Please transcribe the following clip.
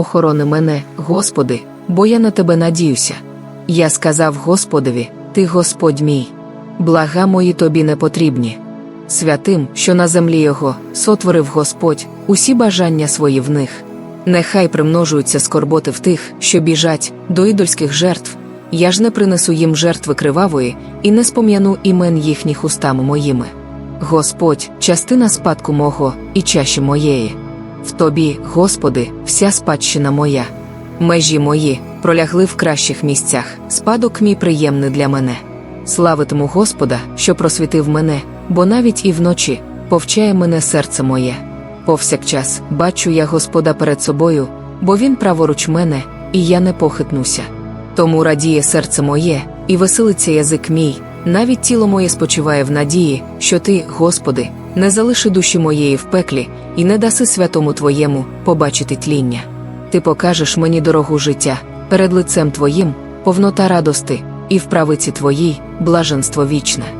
охорони мене, Господи, бо я на тебе надіюся. Я сказав Господові, Ти Господь мій. Блага мої тобі не потрібні. Святим, що на землі його, сотворив Господь, усі бажання свої в них. Нехай примножуються скорботи в тих, що біжать до ідольських жертв. Я ж не принесу їм жертви кривавої і не спом'яну імен їхніх устами моїми. Господь, частина спадку мого і чаші моєї. В тобі, Господи, вся спадщина моя. Межі мої пролягли в кращих місцях, спадок мій приємний для мене. Славитиму Господа, що просвітив мене, бо навіть і вночі повчає мене серце моє. Повсякчас бачу я Господа перед собою, бо Він праворуч мене, і я не похитнуся. Тому радіє серце моє, і веселиться язик мій, навіть тіло моє спочиває в надії, що ти, Господи, не залиши душі моєї в пеклі і не даси святому Твоєму побачити тління. Ти покажеш мені дорогу життя, перед лицем Твоїм, повнота радости, і в правиці Твоїй блаженство вічне.